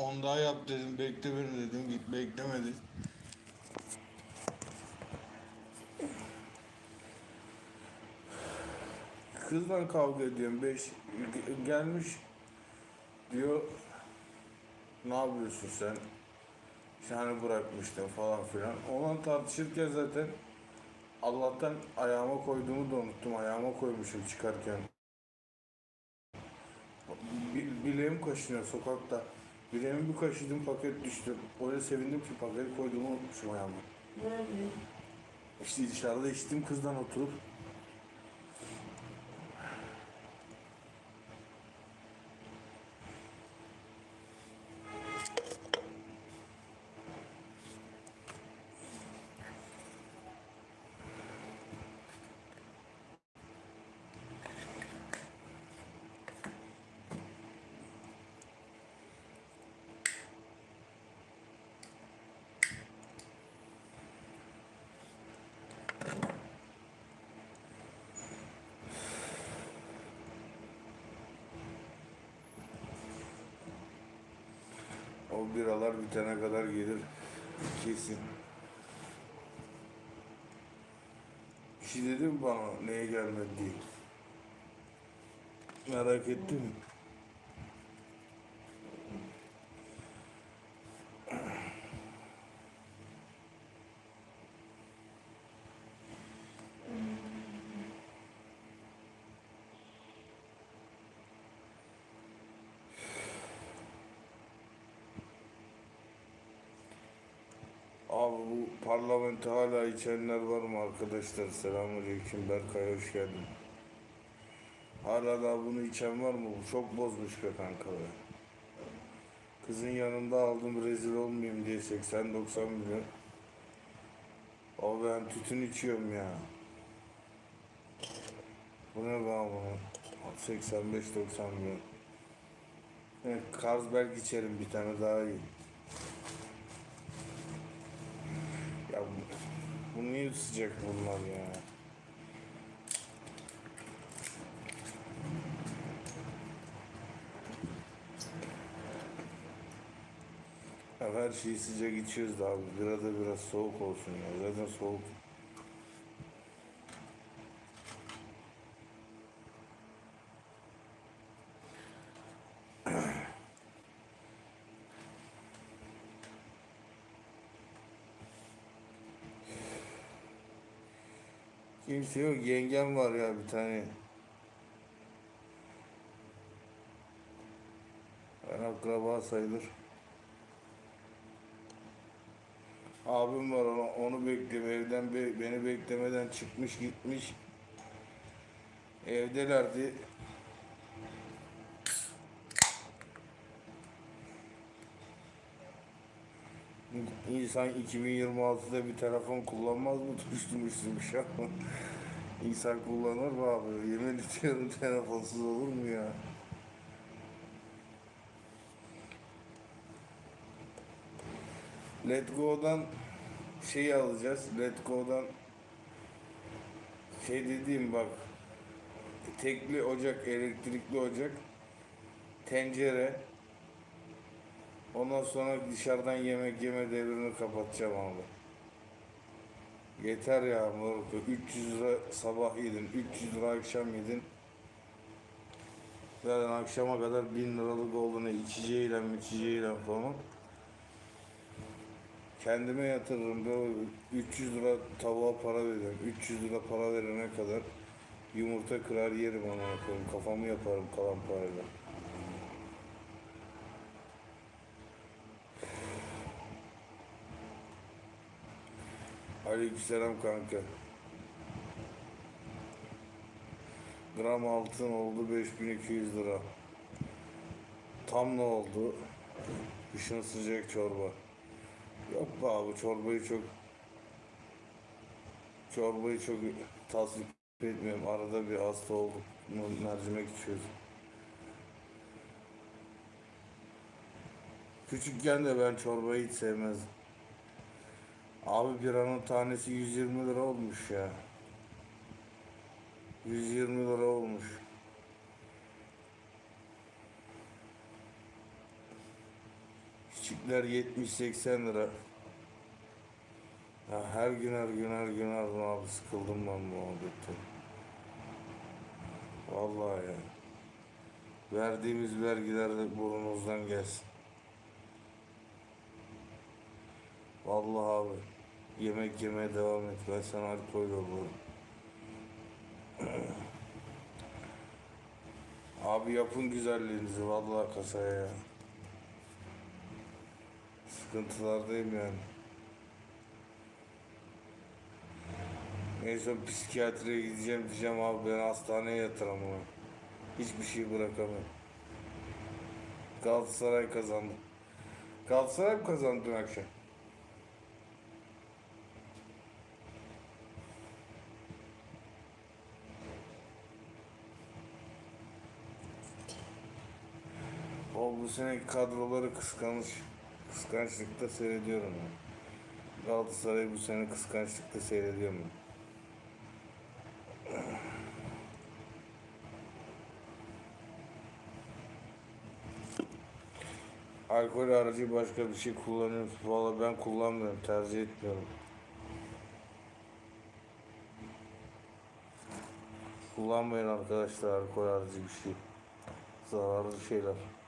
On daha yap dedim. Bekle beni dedim. Git beklemedi. Kızla kavga ediyorum. Beş gelmiş diyor ne yapıyorsun sen? İşte hani bırakmıştın falan filan. Onunla tartışırken zaten Allah'tan ayağıma koyduğumu da unuttum. Ayağıma koymuşum çıkarken. Bi- bileğim kaşınıyor sokakta. Bileğimi bir kaşıdım paket düştü. Öyle sevindim ki paketi koyduğumu unutmuşum ayağıma. Nerede? İşte dışarıda içtim kızdan oturup. O biralar bitene kadar gelir. Kesin. Bir şey dedi bana neye gelmedi diye. Merak ettin Abi bu parlamento hala içenler var mı arkadaşlar? Selamünaleyküm Berkay hoş geldin. Hala da bunu içen var mı? Bu çok bozmuş be kanka be. Kızın yanında aldım rezil olmayayım diye 80-90 milyon. O ben tütün içiyorum ya. Bu ne be bunu? 85-90 milyon. Evet, Carlsberg içerim bir tane daha iyi. Ya bu, bu niye sıcak bunlar ya? Her şeyi sıcak içiyoruz da abi. Bira da biraz soğuk olsun ya. Zaten soğuk. Kimse yok. Yengem var ya bir tane. Ben akraba sayılır. Abim var onu, onu bekliyorum. Evden be- beni beklemeden çıkmış gitmiş. Evdelerdi. İnsan 2026'da bir telefon kullanmaz mı? Tuşlu şey ama. İnsan kullanır mı abi? Yemin ediyorum telefonsuz olur mu ya? Let Go'dan şey alacağız. Let Go'dan şey dediğim bak tekli ocak, elektrikli ocak, tencere, ondan sonra dışarıdan yemek yeme devrini kapatacağım abi. Yeter ya moruk. 300 lira sabah yedin, 300 lira akşam yedin. Zaten akşama kadar 1000 liralık oldu ne içeceğiyle içeceğiyle falan. Kendime yatırırım. Böyle 300 lira tavuğa para veriyorum. 300 lira para verene kadar yumurta kırar yerim koyayım. Kafamı yaparım kalan parayla. Aleykümselam kanka. Gram altın oldu 5200 lira. Tam ne oldu? Kışın sıcak çorba. Yok be abi çorbayı çok çorbayı çok tasvip etmiyorum. Arada bir hasta olduk. Mercimek içiyoruz. Küçükken de ben çorbayı hiç sevmezdim. Abi biranın tanesi 120 lira olmuş ya. 120 lira olmuş. Küçükler 70-80 lira. Ya her gün her gün her gün her gün abi sıkıldım ben bu muhabbetten. Vallahi ya. Verdiğimiz vergiler de burnunuzdan gelsin. Vallahi abi. Yemek yemeye devam et. Ben sana alkol yollarım. Abi yapın güzelliğinizi vallahi kasaya ya. Sıkıntılardayım yani. En son psikiyatriye gideceğim diyeceğim abi beni hastaneye yatıramam. Hiçbir şey bırakamam. Galatasaray kazandı. Galatasaray mı kazandı dün akşam? Bu sene kadroları kıskanç, kıskançlıkta seyrediyorum. ya. Galatasaray bu sene kıskançlıkta seyrediyorum. ben. Alkol aracı başka bir şey kullanıyor. Valla ben kullanmıyorum, tercih etmiyorum. Kullanmayın arkadaşlar alkol aracı bir şey. Zararlı şeyler.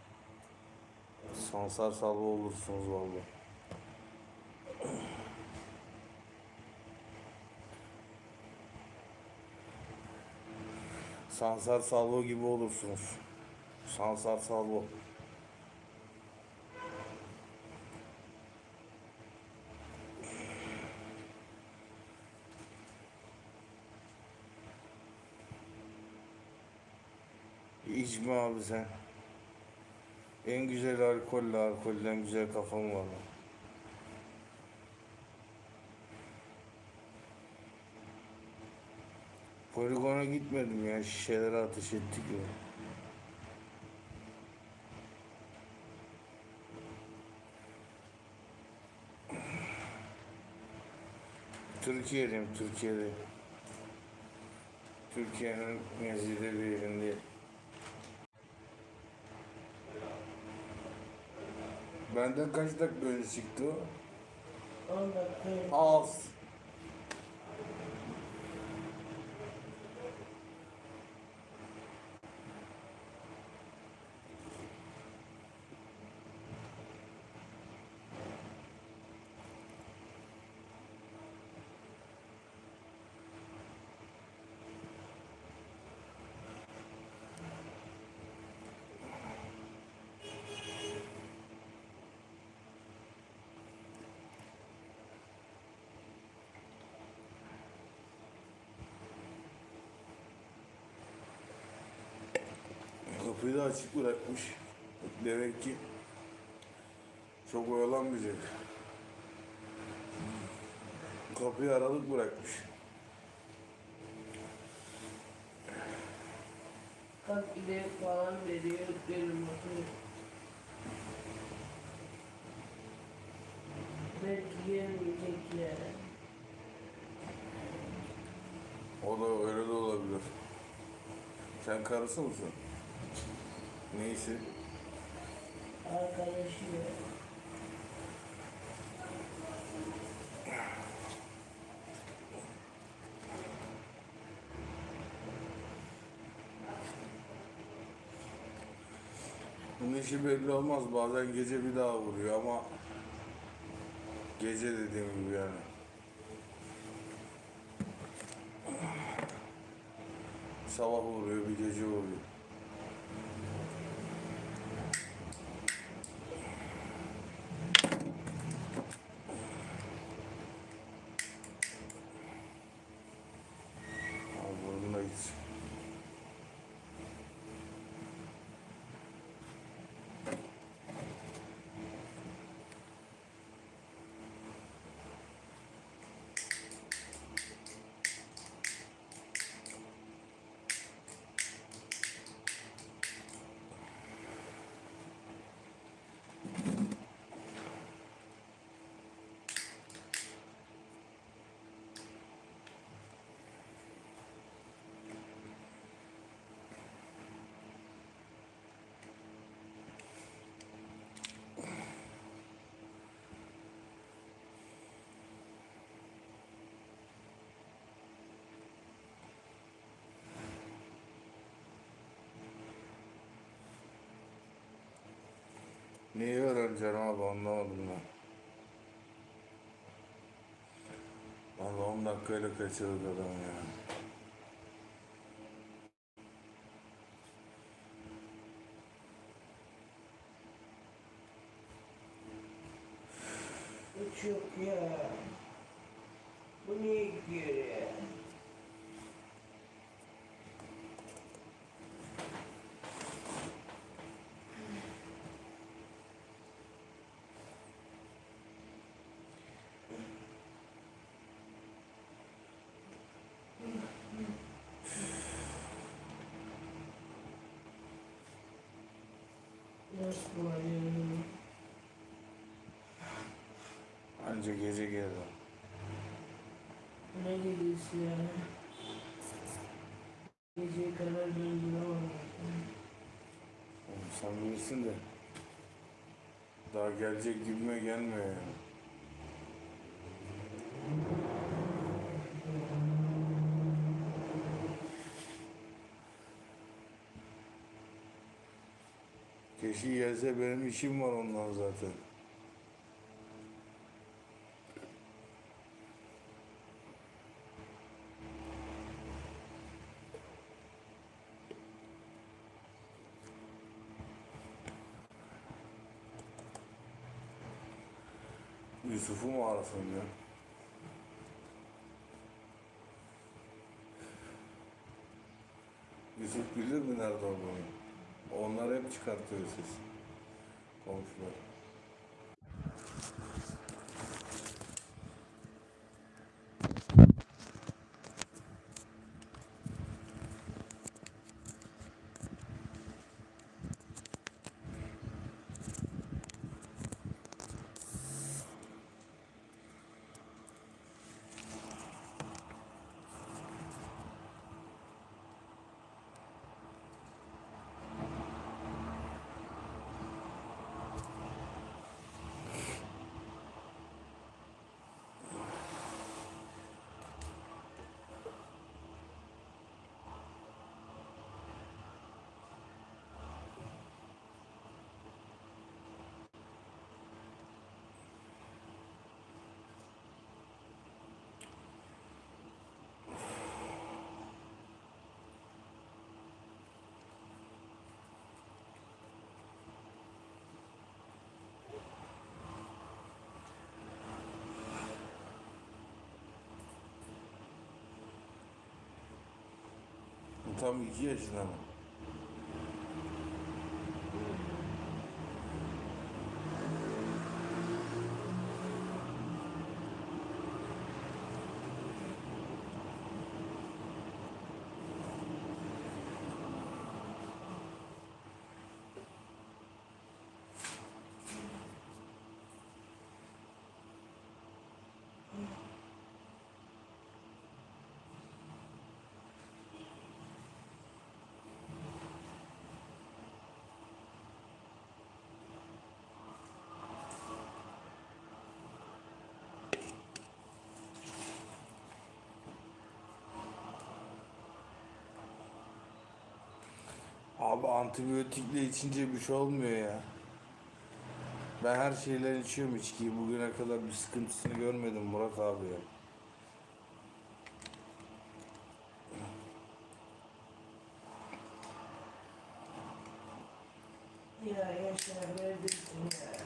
Sansar salva olursunuz vallahi. Sansar salvo gibi olursunuz. Sansar salvo. İçme abi sen. En güzel alkolle alkolden güzel kafam var. lan. Poligona gitmedim ya şişelere ateş ettik ya. Türkiye'deyim Türkiye'de. Türkiye'nin nezide bir yerinde. Benden kaç dakika önce çıktı o? 10 dakika. Az. Kapıyı da açık bırakmış. Demek ki çok oyalanmayacak. Kapıyı aralık bırakmış. Kalk gidelim falan veriyor. Benim bakıyor. Belki gelmeyecekler. O da öyle de olabilir. Sen karısı mısın? Neyse. Arkadaşı yok. Bunun işi belli olmaz. Bazen gece bir daha vuruyor ama gece dediğim gibi yani. Sabah vuruyor, bir gece vuruyor. Neyi öğreneceksin abi anlamadım ben. Valla 10 dakikayla kaçırdık adam ya. Hiç yok ya. Bu niye gidiyor ya? Bulayım? Anca gece geldi. Ne gecesi ya? Geceye kadar döndüremem. Oğlum Sen bilirsin de. Daha gelecek gibime gelmiyor yani. Keşke gelse benim işim var ondan zaten. Yusuf'u mu arasın ya? Yusuf bilir mi nerede olduğunu? Onlar hep çıkartıyor ses. Komşular. Tam iki yaşında Abi antibiyotikle içince bir şey olmuyor ya. Ben her şeyle içiyorum içkiyi. Bugüne kadar bir sıkıntısını görmedim Murat abi. Ya Yaşar neredesin ya?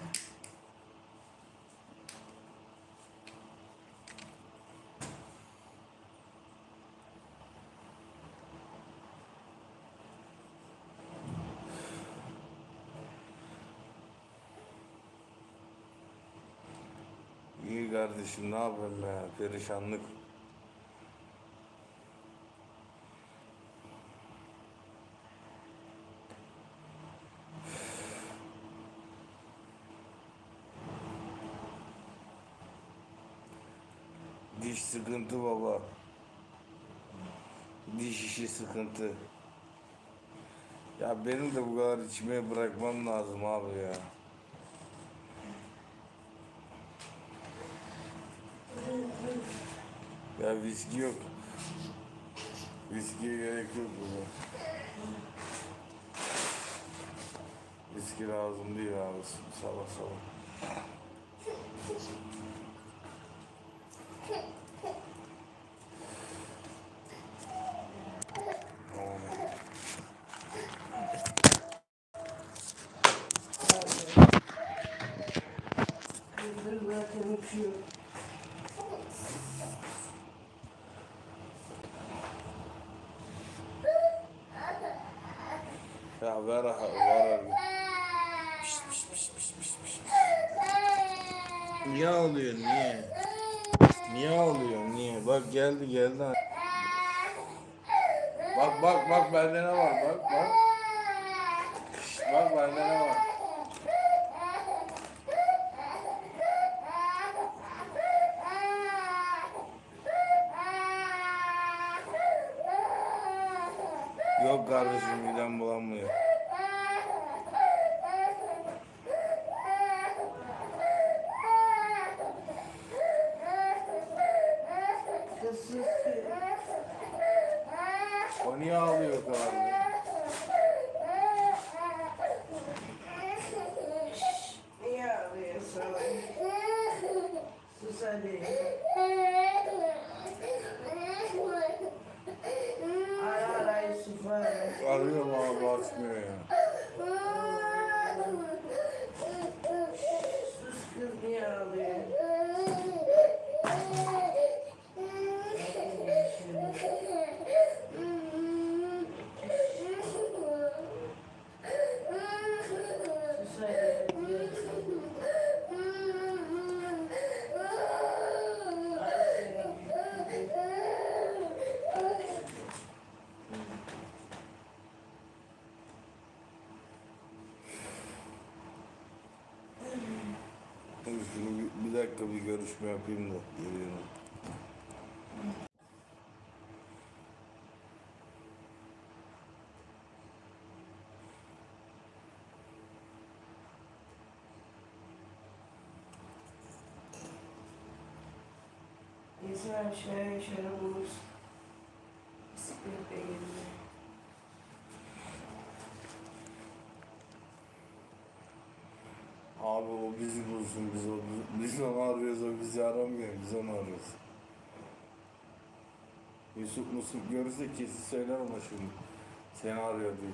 İyi kardeşim ne yapayım ya perişanlık. Diş sıkıntı baba. Diş işi sıkıntı. Ya benim de bu kadar içmeye bırakmam lazım abi ya. Ya viski yok. Viskiye gerek yok burada. viski lazım değil abi sabah sabah. Ya ver ha- ver abi. Pişt, pişt, pişt, pişt, pişt, pişt. Niye ağlıyorsun niye? Niye ağlıyorsun niye? Bak geldi geldi. Bak bak bak bende ne var bak bak. Bak bende ne var. Yok kardeşim midem bulanmıyor. Kız sus. O niye ağlıyor kadar? Niye ağlıyor sana? Hadi. Ara ara Yusuf ara. Arıyorum abi açmıyor ya. Sus kız niye ağlıyor? Sus hadi. Dur Şunu bir, bir dakika bir görüşme yapayım da geliyorum. İnsan aşağıya şöyle bulur. Bisikletle gelir. Abi o bizi bulsun biz, o, biz onu arıyoruz o bizi aramıyor biz onu arıyoruz. Yusuf Musuf görürse kesin söyler ama şimdi. Seni arıyor diye.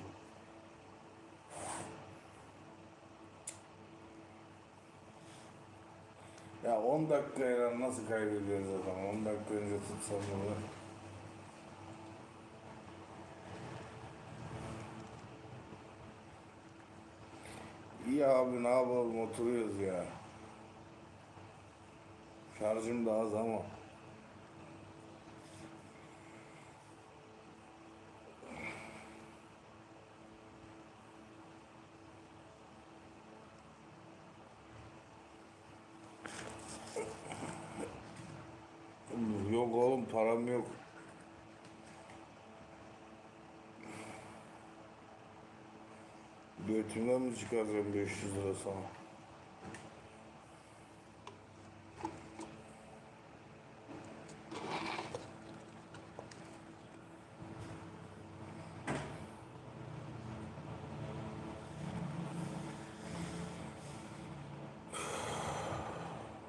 10 dakikayla nasıl kaybediyoruz adam? 10 dakika önce tutsam bunu. İyi abi ne yapalım oturuyoruz ya. Şarjım da az ama. Yok oğlum param yok. Götümden mi çıkaracağım 500 lira sana?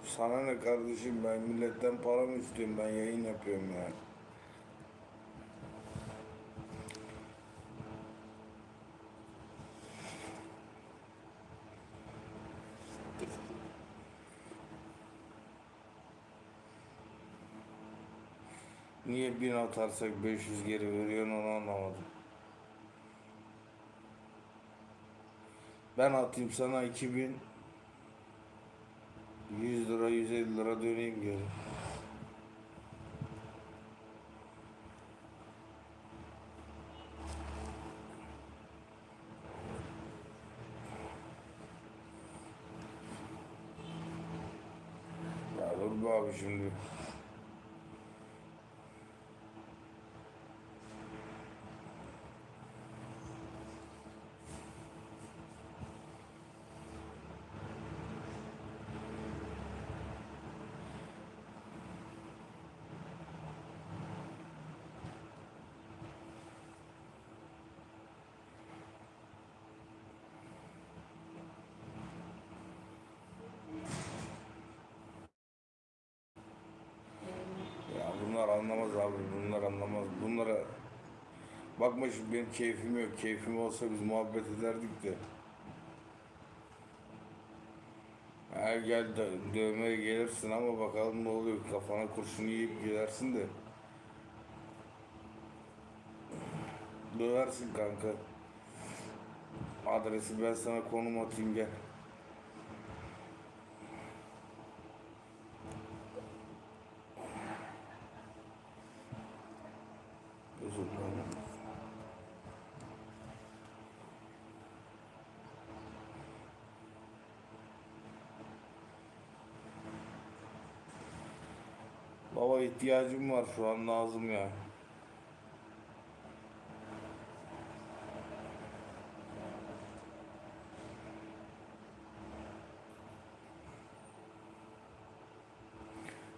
Sana ne kardeşim ben milletten para mı istiyorum ben yayın yapıyorum ya. Niye bin atarsak 500 geri veriyorsun onu anlamadım. Ben atayım sana 2000 100 lira 150 lira döneyim geri. Ya dur abi şimdi. Abi bunlar anlamaz. Bunlara bakma şimdi benim keyfim yok. Keyfim olsa biz muhabbet ederdik de. Ha gel dövmeye gelirsin ama bakalım ne oluyor. Kafana kurşun yiyip gidersin de. Döversin kanka. Adresi ben sana konum atayım gel. Baba ihtiyacım var şu an lazım ya.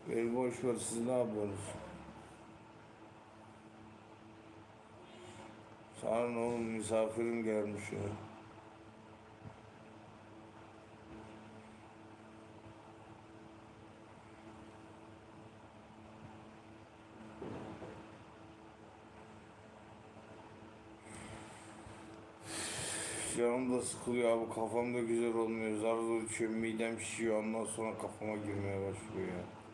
Beni boş ver siz ne yapıyorsunuz? Sana ne oğlum misafirim gelmiş ya. Canım da sıkılıyor abi kafam da güzel olmuyor. Zar zor içiyorum midem şişiyor ondan sonra kafama girmeye başlıyor ya.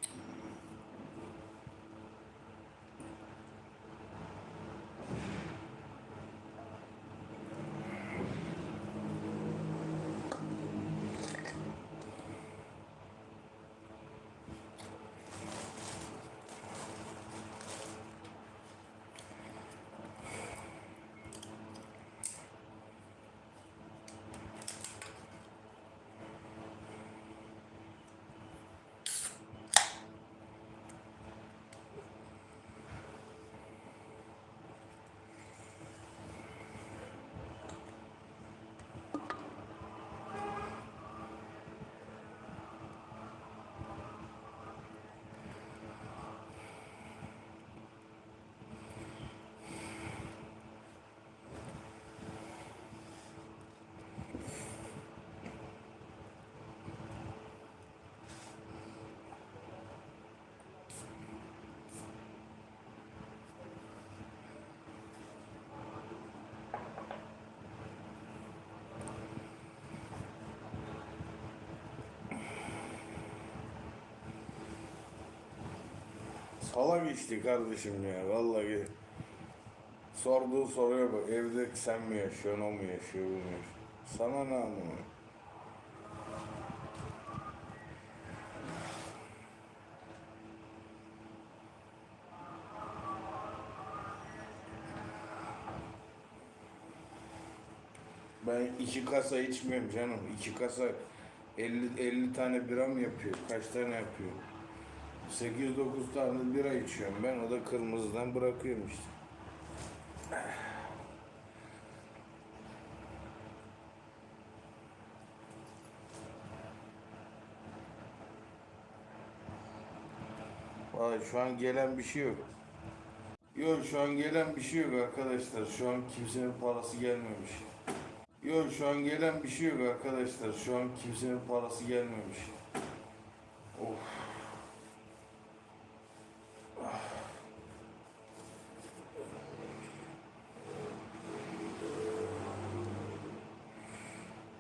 Salak işte kardeşim ya vallahi. Sorduğu soruya bak evde sen mi yaşıyorsun o mu yaşıyor bu mu. Sana ne anlamı? Ben iki kasa içmiyorum canım. İki kasa 50, 50 tane bira mı yapıyor? Kaç tane yapıyor? 8-9 tane bira içiyorum ben. O da kırmızıdan bırakıyorum işte. Vallahi şu an gelen bir şey yok. Yok şu an gelen bir şey yok arkadaşlar. Şu an kimsenin parası gelmemiş. Yok şu an gelen bir şey yok arkadaşlar. Şu an kimsenin parası gelmemiş. Of.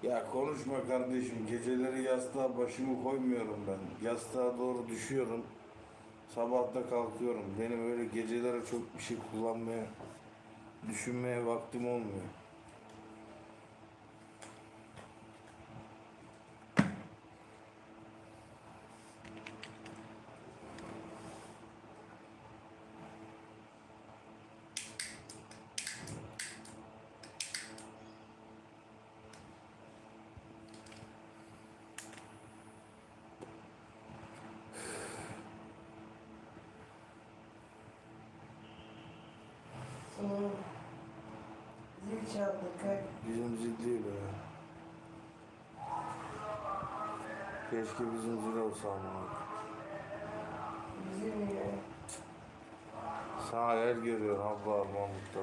Ya konuşma kardeşim. Geceleri yastığa başımı koymuyorum ben. Yastığa doğru düşüyorum. Sabahta kalkıyorum. Benim öyle gecelere çok bir şey kullanmaya, düşünmeye vaktim olmuyor. Sonra kalk. Bizim zil değil be. Keşke bizim zil olsa ama. Bizim ya. Sana hayal görüyor abla Mahmut'ta.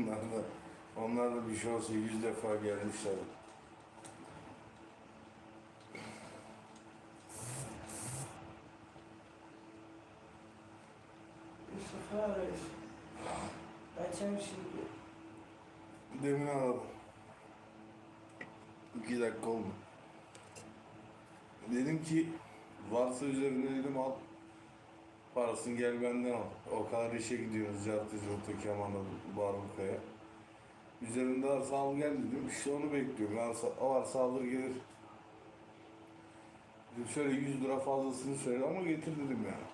Onlar da onlar da bir şey olsa yüz defa gelmişler. Abi. Açam şimdi. Demin aradım. İki dakika oldu. Dedim ki varsa üzerinde dedim al. Parasını gel benden al. O kadar işe gidiyoruz Cartı Cartı Kemal'a Barbuka'ya. Üzerinde varsa al gel dedim. İşte onu bekliyorum. Varsa, varsa alır gelir. Dedim şöyle 100 lira fazlasını söyle ama getir dedim yani.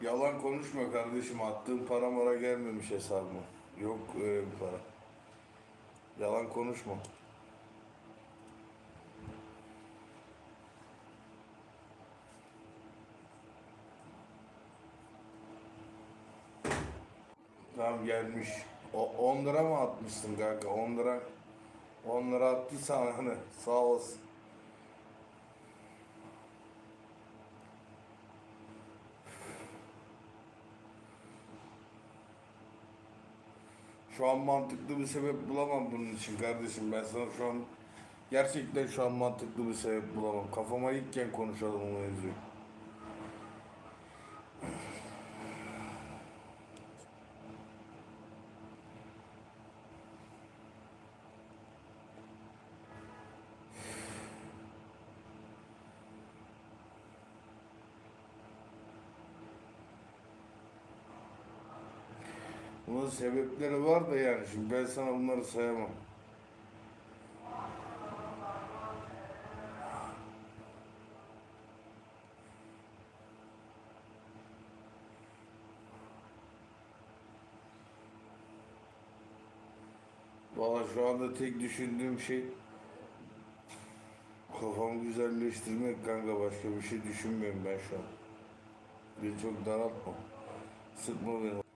Yalan konuşma kardeşim. Attığın para mara gelmemiş hesabıma. Yok öyle bir para. Yalan konuşma. Tamam gelmiş. O 10 lira mı atmışsın kanka? 10 lira 10 lira attıysan hani sağ olasın. Şu an mantıklı bir sebep bulamam bunun için kardeşim. Ben sana şu an gerçekten şu an mantıklı bir sebep bulamam. Kafama ilkken konuşalım o mevzuyu. Bunun sebepleri var da yani şimdi ben sana bunları sayamam. Valla şu anda tek düşündüğüm şey kafamı güzelleştirmek kanka başka bir şey düşünmüyorum ben şu an. Beni çok daraltma. Sıkma beni.